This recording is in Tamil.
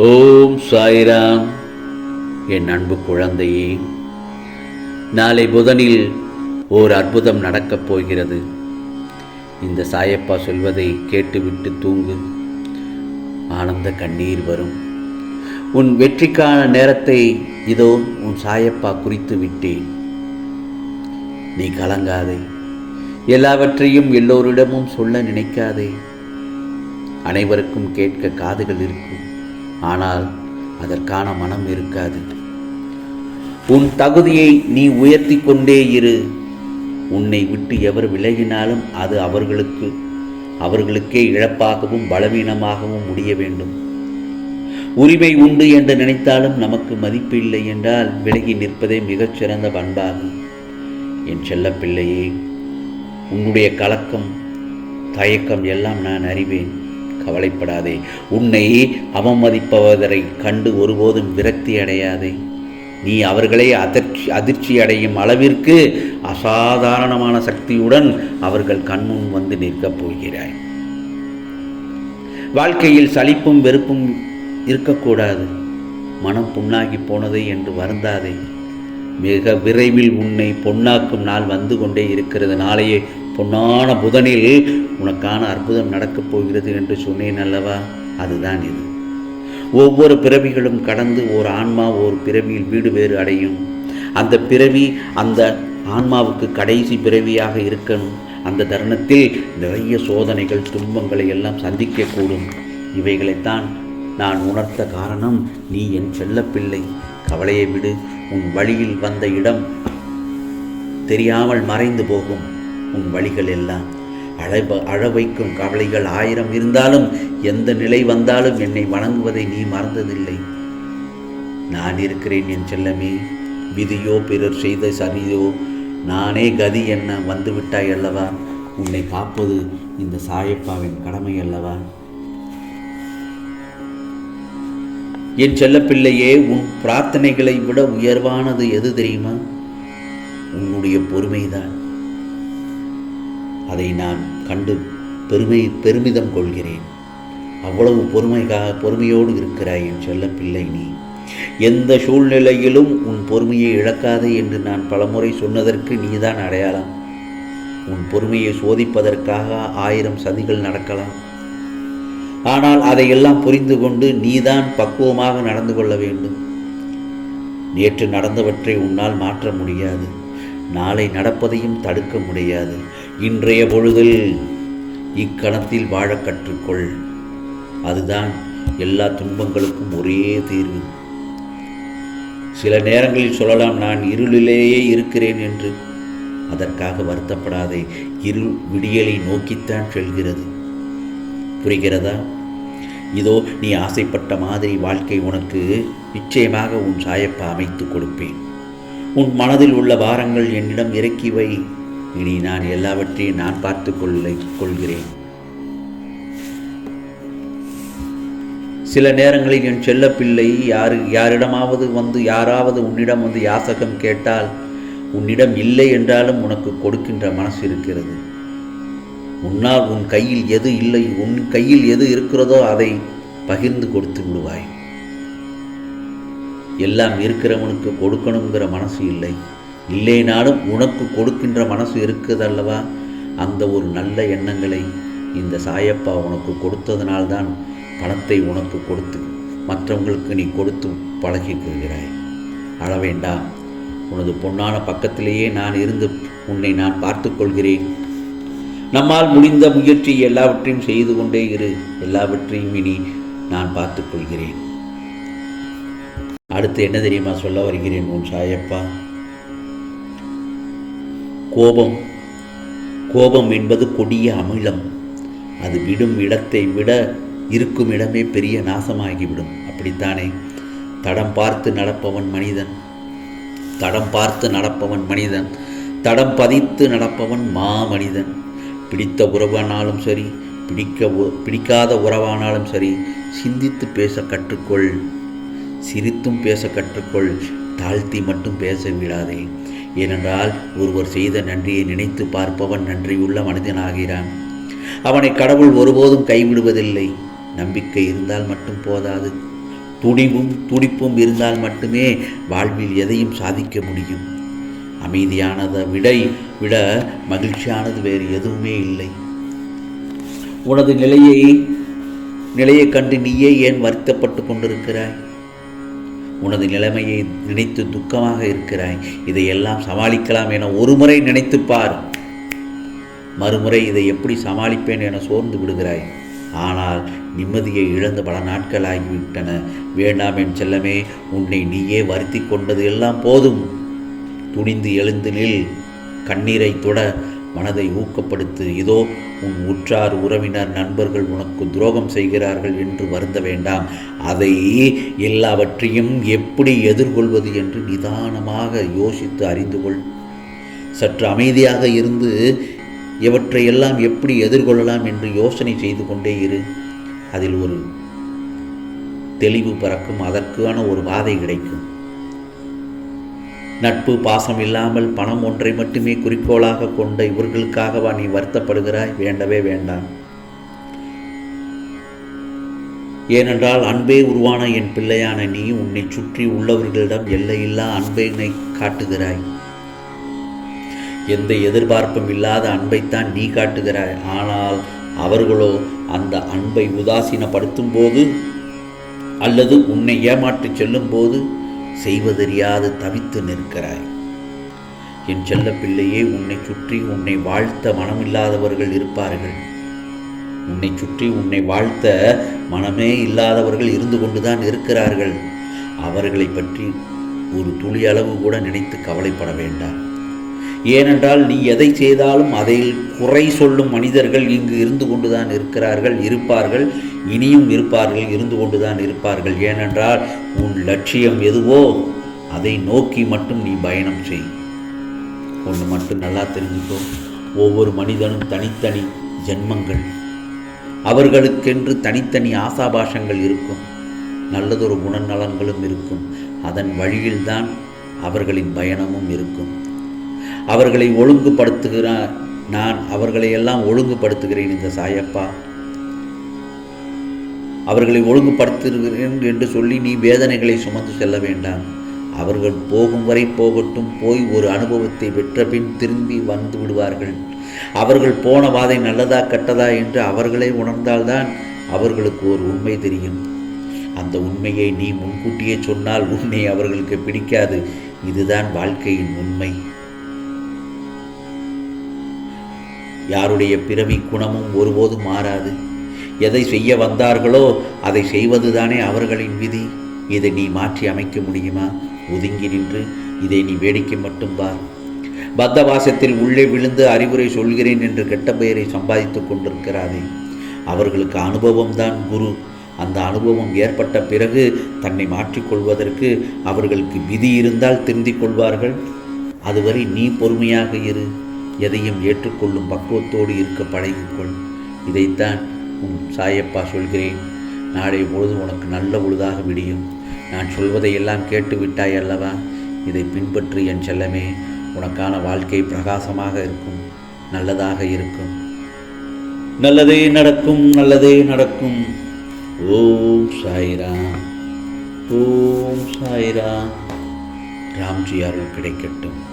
ஓம் சாய்ராம். என் அன்பு குழந்தையே நாளை புதனில் ஓர் அற்புதம் நடக்கப் போகிறது. இந்த சாயப்பா சொல்வதை கேட்டுவிட்டு தூங்கு. ஆனந்த கண்ணீர் வரும். உன் வெற்றிக்கான நேரத்தை இதோ உன் சாயப்பா குறித்து விட்டேன். நீ கலங்காதே. எல்லாவற்றையும் எல்லோரிடமும் சொல்ல நினைக்காதே. அனைவருக்கும் கேட்க காதுகள் இருக்கும். ஆனால் அதற்கான மனம் இருக்காது. உன் தகுதியை நீ உயர்த்தி கொண்டே இரு. உன்னை விட்டு எவர் விலகினாலும் அது அவர்களுக்கு அவர்களுக்கே இழப்பாகவும் பலவீனமாகவும் முடிய வேண்டும். உரிமை உண்டு என்று நினைத்தாலும் நமக்கு மதிப்பு இல்லை என்றால் விலகி நிற்பதே மிகச்சிறந்த பண்பாகும். என் செல்ல பிள்ளையே உன்னுடைய கலக்கம் தயக்கம் எல்லாம் நான் அறிவேன். கவலைப்படாதே. உன்னை அவமதிப்பவரை கண்டு ஒருபோதும் விரக்தி அடையாதே. நீ அவர்களை அதிர்ச்சி அதிர்ச்சி அடையும் அளவிற்கு அசாதாரணமான சக்தியுடன் அவர்கள் கண்முன் வந்து நிற்கப் போகிறாய். வாழ்க்கையில் சலிப்பும் வெறுப்பும் இருக்கக்கூடாது. மனம் புண்ணாகி போனதே என்று வருந்தாதே. மிக விரைவில் உன்னை பொன்னாக்கும் நாள் வந்து கொண்டே இருக்கிறது. நாளையே பொன்னான புதனில் உனக்கான அற்புதம் நடக்கப் போகிறது என்று சொன்னேன் அல்லவா? அதுதான் இது. ஒவ்வொரு பிறவிகளும் கடந்து ஓர் ஆன்மா ஓர் பிறவியில் வீடு வேறு அடையும். அந்த பிறவி அந்த ஆன்மாவுக்கு கடைசி பிறவியாக இருக்கணும். அந்த தருணத்தில் நிறைய சோதனைகள் துன்பங்களை எல்லாம் சந்திக்கக்கூடும். இவைகளைத்தான் நான் உணர்த்த காரணம் நீ என் செல்லப்பிள்ளை. கவலையை விடு உன் வழியில் வந்த இடம் தெரியாமல் மறைந்து போகும். உன் வழிகள் எல்லாம் அழப அழ வைக்கும் கவலைகள் ஆயிரம் இருந்தாலும் எந்த நிலை வந்தாலும் என்னை வணங்குவதை நீ மறந்ததில்லை. நான் இருக்கிறேன் என் செல்லமே விதியோ பிறர் செய்த சரியோ நானே கதி என்ன வந்துவிட்டாய் அல்லவா? உன்னை காப்பது இந்த சாயப்பாவின் கடமை அல்லவா? என் செல்லப்பிள்ளையே உன் பிரார்த்தனைகளை விட உயர்வானது எது தெரியுமா? உன்னுடைய பொறுமைதான். அதை நான் கண்டு பெருமை பெருமிதம் கொள்கிறேன். அவ்வளவு பொறுமைக்காக பொறுமையோடு இருக்கிறாய் என் செல்லப்பிள்ளை நீ. எந்த சூழ்நிலையிலும் உன் பொறுமையை இழக்காதே என்று நான் பலமுறை சொன்னதற்கு நீதான் அடையாளம். உன் பொறுமையை சோதிப்பதற்காக ஆயிரம் சதிகள் நடக்கலாம். ஆனால் அதையெல்லாம் புரிந்து கொண்டு நீதான் பக்குவமாக நடந்து கொள்ள வேண்டும். நேற்று நடந்தவற்றை உன்னால் மாற்ற முடியாது. நாளை நடப்பதையும் தடுக்க முடியாது. இன்றைய பொழுதில் இக்கணத்தில் வாழ கற்றுக்கொள். அதுதான் எல்லா துன்பங்களுக்கும் ஒரே தீர்வு. சில நேரங்களில் சொல்லலாம் நான் இருளிலேயே இருக்கிறேன் என்று. அதற்காக வருத்தப்படாதே இருள் விடியலை நோக்கித்தான் செல்கிறது. புரிகிறதா? இதோ நீ ஆசைப்பட்ட மாதிரி வாழ்க்கை உனக்கு நிச்சயமாக உன் சாயப்பா அமைத்து கொடுப்பேன். உன் மனதில் உள்ள வாரங்கள் என்னிடம் இறக்கி வை. இனி நான் எல்லாவற்றையும் நான் பார்த்து கொள்ள கொள்கிறேன். சில நேரங்களில் என் செல்லப்பிள்ளை யாரு யாரிடமாவது வந்து யாராவது உன்னிடம் வந்து யாசகம் கேட்டால் உன்னிடம் இல்லை என்றாலும் உனக்கு கொடுக்கின்ற மனசு இருக்கிறது. உன்னால் உன் கையில் எது இல்லை உன் கையில் எது இருக்கிறதோ அதை பகிர்ந்து கொடுத்து விடுவாய். எல்லாம் இருக்கிறவனுக்கு கொடுக்கணுங்கிற மனசு இல்லை. இல்லைனாலும் உனக்கு கொடுக்கின்ற மனசு இருக்குதல்லவா? அந்த ஒரு நல்ல எண்ணங்களை இந்த சாயப்பா உனக்கு கொடுத்ததனால்தான் பணத்தை உனக்கு கொடுத்து மற்றவங்களுக்கு நீ கொடுத்து பழகிக்கொள்கிறாய் அழ வேண்டாம். உனது பொன்னான பக்கத்திலேயே நான் இருந்து உன்னை நான் பார்த்து கொள்கிறேன். நம்மால் முடிந்த முயற்சி எல்லாவற்றையும் செய்து கொண்டே இரு. எல்லாவற்றையும் இனி நான் பார்த்துக்கொள்கிறேன் அடுத்து என்ன தெரியுமா சொல்ல வருகிறேன் உன் சாயப்பா? கோபம். கோபம் என்பது கொடிய அமிலம். அது விடும் இடத்தை விட இருக்கும் இடமே பெரிய நாசமாகிவிடும். அப்படித்தானே? தடம் பார்த்து நடப்பவன் மனிதன். தடம் பார்த்து நடப்பவன் மனிதன். தடம் பதித்து நடப்பவன் மா மனிதன் பிடித்த உறவானாலும் சரி பிடிக்க உ- பிடிக்காத உறவானாலும் சரி சிந்தித்து பேச கற்றுக்கொள். சிரித்தும் பேச கற்றுக்கொள். தாழ்த்தி மட்டும் பேச விடாதே. ஏனென்றால் ஒருவர் செய்த நன்றியை நினைத்து பார்ப்பவன் நன்றியுள்ள மனிதனாகிறான். அவனை கடவுள் ஒருபோதும் கைவிடுவதில்லை. நம்பிக்கை இருந்தால் மட்டும் போதாது. துணிவும் துடிப்பும் இருந்தால் மட்டுமே வாழ்வில் எதையும் சாதிக்க முடியும். அமைதியானதை விடை விட மகிழ்ச்சியானது வேறு எதுவுமே இல்லை. உனது நிலையை நிலையைக் கண்டு நீயே ஏன் வருத்தப்பட்டு கொண்டிருக்கிறாய்? உனது நிலைமையை நினைத்து துக்கமாக இருக்கிறாய். இதையெல்லாம் சமாளிக்கலாம் என ஒருமுறை நினைத்துப் பார். மறுமுறை இதை எப்படி சமாளிப்பேன் என சோர்ந்து விடுகிறாய். ஆனால் நிம்மதியை இழந்து பல நாட்கள் ஆகிவிட்டன வேண்டாம் என் செல்லமே உன்னை நீயே வருத்தி கொண்டது எல்லாம் போதும். துணிந்து எழுந்து நில். கண்ணீரை தொட மனதை ஊக்கப்படுத்து இதோ உன் உற்றார் உறவினர் நண்பர்கள் உனக்கு துரோகம் செய்கிறார்கள் என்று வருந்த வேண்டாம். அதை எல்லாவற்றையும் எப்படி எதிர்கொள்வது என்று நிதானமாக யோசித்து அறிந்து கொள். சற்று அமைதியாக இருந்து இவற்றையெல்லாம் எப்படி எதிர்கொள்ளலாம் என்று யோசனை செய்து கொண்டே இரு. அதில் ஒரு தெளிவு பறக்கும் அதற்கான ஒரு பாதை கிடைக்கும். நட்பு பாசம் இல்லாமல் பணம் ஒன்றை மட்டுமே குறிக்கோளாக கொண்ட இவர்களுக்காகவா நீ வருத்தப்படுகிறாய்? வேண்டவே வேண்டாம். ஏனென்றால் அன்பே உருவான என் பிள்ளையான நீ உன்னை சுற்றி உள்ளவர்களிடம் எல்லையில்லா அன்பினை காட்டுகிறாய். எந்த எதிர்பார்ப்பும் இல்லாத அன்பைத்தான் நீ காட்டுகிறாய். ஆனால் அவர்களோ அந்த அன்பை உதாசீனப்படுத்தும் போது அல்லது உன்னை ஏமாற்றிச் செல்லும் போது செய்வதறியாது தவித்து நிற்கிறாய். என் செல்ல பிள்ளையே உன்னை சுற்றி உன்னை வாழ்த்த மனமில்லாதவர்கள் இருப்பார்கள். உன்னை சுற்றி உன்னை வாழ்த்த மனமே இல்லாதவர்கள் இருந்து கொண்டுதான் இருக்கிறார்கள். அவர்களை பற்றி ஒரு துளி அளவு கூட நினைத்து கவலைப்பட வேண்டாம். ஏனென்றால் நீ எதை செய்தாலும் அதில் குறை சொல்லும் மனிதர்கள் இங்கு இருந்து கொண்டுதான் இருக்கிறார்கள் இருப்பார்கள். இனியும் இருப்பார்கள் இருந்து கொண்டுதான் இருப்பார்கள். ஏனென்றால் உன் லட்சியம் எதுவோ அதை நோக்கி மட்டும் நீ பயணம் செய். ஒன்று மட்டும் நல்லா தெரிஞ்சுக்கோ. ஒவ்வொரு மனிதனும் தனித்தனி ஜென்மங்கள். அவர்களுக்கென்று தனித்தனி ஆசாபாஷங்கள் இருக்கும். நல்லதொரு குணநலன்களும் இருக்கும். அதன் வழியில்தான் அவர்களின் பயணமும் இருக்கும். அவர்களை ஒழுங்குபடுத்துகிறார். நான் அவர்களை எல்லாம் ஒழுங்குபடுத்துகிறேன் இந்த சாயப்பா. அவர்களை ஒழுங்குபடுத்துகிறேன் என்று சொல்லி நீ வேதனைகளை சுமந்து செல்ல வேண்டாம். அவர்கள் போகும் வரை போகட்டும் போய் ஒரு அனுபவத்தை பெற்ற பின் திரும்பி வந்து விடுவார்கள். அவர்கள் போன பாதை நல்லதா கெட்டதா என்று அவர்களே உணர்ந்தால்தான் அவர்களுக்கு ஒரு உண்மை தெரியும். அந்த உண்மையை நீ முன்கூட்டியே சொன்னால் உன்னை அவர்களுக்கு பிடிக்காது. இதுதான் வாழ்க்கையின் உண்மை. யாருடைய பிறவி குணமும் ஒருபோதும் மாறாது. எதை செய்ய வந்தார்களோ அதை செய்வதுதானே அவர்களின் விதி. இதை நீ மாற்றி அமைக்க முடியுமா? ஒதுங்கி நின்று இதை நீ வேடிக்கை மட்டும் பார். பத்தவாசத்தில் உள்ளே விழுந்து அறிவுரை சொல்கிறேன் என்று கெட்ட பெயரை சம்பாதித்துக் கொண்டிருக்கிறாரே. அவர்களுக்கு அனுபவம்தான் குரு. அந்த அனுபவம் ஏற்பட்ட பிறகு தன்னை மாற்றிக்கொள்வதற்கு அவர்களுக்கு விதி இருந்தால் திருந்திக் கொள்வார்கள். அதுவரை நீ பொறுமையாக இரு. எதையும் ஏற்றுக்கொள்ளும் பக்குவத்தோடு இருக்க பழகிக்கொள். இதைத்தான் உன் சாயப்பா சொல்கிறேன். நாளை பொழுது உனக்கு நல்ல பொழுதாக விடியும். நான் சொல்வதையெல்லாம் கேட்டு விட்டாய் அல்லவா? இதை பின்பற்றி என் செல்லமே. உனக்கான வாழ்க்கை பிரகாசமாக இருக்கும். நல்லதாக இருக்கும். நல்லதே நடக்கும் நல்லதே நடக்கும். ஓம் சாய்ராம். ஓம் சாய்ராம். ராம்ஜி அருள் கிடைக்கட்டும்.